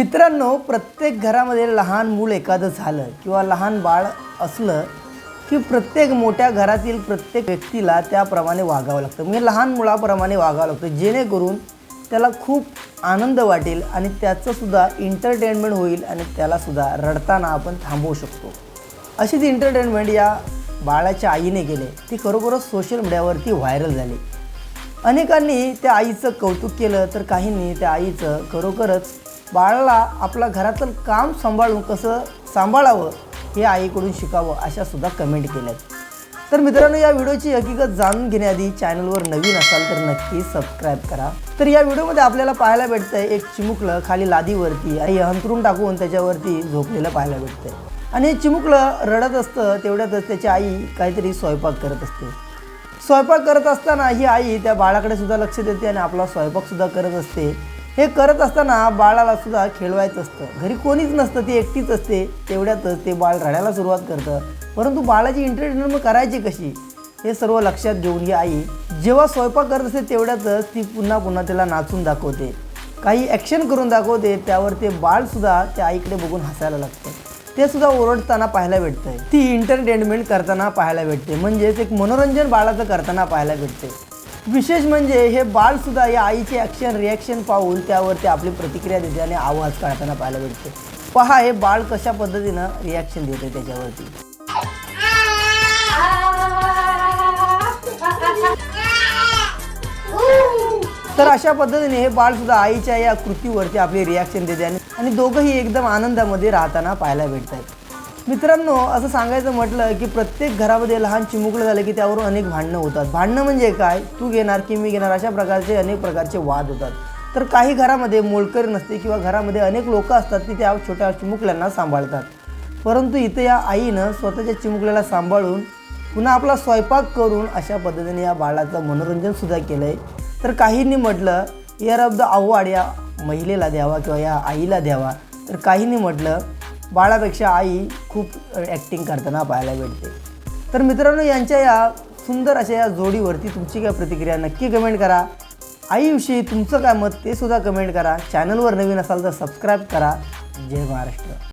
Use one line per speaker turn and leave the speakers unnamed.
मित्रांनो प्रत्येक घरामध्ये लहान मूल एखादं झालं किंवा लहान बाळ असलं की प्रत्येक मोठ्या घरातील प्रत्येक व्यक्तीला त्याप्रमाणे वागावं लागतं. म्हणजे लहान मुलाप्रमाणे वागावं लागतं. जेणेकरून त्याला खूप आनंद वाटेल आणि त्याचंसुद्धा एंटरटेनमेंट होईल आणि त्यालासुद्धा रडताना आपण थांबवू शकतो. अशीच एंटरटेनमेंट या बाळाच्या आईने केले. ती खरोखरच सोशल मीडियावरती व्हायरल झाली. अनेकांनी त्या आईचं कौतुक केलं तर काहींनी त्या आईचं खरोखरच बाळाला आपला घरातलं काम सांभाळून कसं सांभाळावं हे आईकडून शिकावं अशा सुद्धा कमेंट केल्यात. तर मित्रांनो या व्हिडिओची हकीकत जाणून घेण्याआधी चॅनलवर नवीन असाल तर नक्की सबस्क्राईब करा. तर या व्हिडिओमध्ये आपल्याला पाहायला भेटतंय एक चिमुकलं खाली लादीवरती आणि हंतरून टाकून त्याच्यावरती झोपलेलं पाहायला भेटतंय. आणि हे चिमुकलं रडत असतं तेवढ्यातच त्याची आई काहीतरी स्वयंपाक करत असते. स्वयंपाक करत असताना ही आई त्या बाळाकडे सुद्धा लक्ष देते आणि आपला स्वयंपाक सुद्धा करत असते. हे करत असताना बाळाला सुद्धा खेळवायचं असतं. घरी कोणीच नसतं ती एकटीच असते तेवढ्यातच ते बाळ रडायला सुरुवात करतं. परंतु बाळाची इंटरटेनमेंट करायची कशी? हे सर्व लक्षात घेऊन ही आई जेव्हा स्वयंपाक करत असते तेवढ्यातच ती पुन्हा पुन्हा त्याला नाचून दाखवते. काही ॲक्शन करून दाखवते त्यावर ते बाळसुद्धा त्या आईकडे बघून हसायला लागतं. ते सुद्धा ओरडताना पाहायला भेटतंय. ती इंटरटेनमेंट करताना पाहायला भेटते. म्हणजेच एक मनोरंजन बाळाचं करताना पाहायला भेटते. विशेष म्हणजे हे बाळ सुद्धा या आईचे ॲक्शन रिॲक्शन पाहून त्यावरती आपली प्रतिक्रिया देते आणि आवाज काढताना पाहायला भेटते. पहा हे बाळ कशा पद्धतीनं रिॲक्शन देते त्याच्यावरती. तर अशा पद्धतीने हे बाळ सुद्धा आईच्या या कृतीवरती आपली रिॲक्शन देते आणि आणि दोघंही एकदम आनंदामध्ये राहताना पाहायला भेटत आहेत मित्रांनो असं सांगायचं म्हटलं की प्रत्येक घरामध्ये लहान चिमुकलं झालं की त्यावरून अनेक भांडणं होतात. भांडणं म्हणजे काय? तू घेणार की मी घेणार अशा प्रकारचे अनेक प्रकारचे वाद होतात. तर काही घरामध्ये मोलकर नसते किंवा घरामध्ये अनेक लोक असतात की त्या छोट्या चिमुकल्यांना सांभाळतात. परंतु इथं या आईनं स्वतःच्या चिमुकल्याला सांभाळून पुन्हा आपला स्वयंपाक करून अशा पद्धतीने या बाळाचं मनोरंजनसुद्धा केलं आहे तर काहींनी म्हटलं एअर ऑफ द अवॉर्ड या महिलेला द्यावा किंवा या आईला द्यावा. तर काहींनी म्हटलं बाळापेक्षा आई खूप ॲक्टिंग करताना पाहायला भेटते. तर मित्रांनो यांच्या या सुंदर अशा या जोडीवरती तुमची काय प्रतिक्रिया नक्की कमेंट करा. आईविषयी तुमचं काय मत ते सुद्धा कमेंट करा. चॅनलवर नवीन असाल तर सबस्क्राईब करा. जय महाराष्ट्र.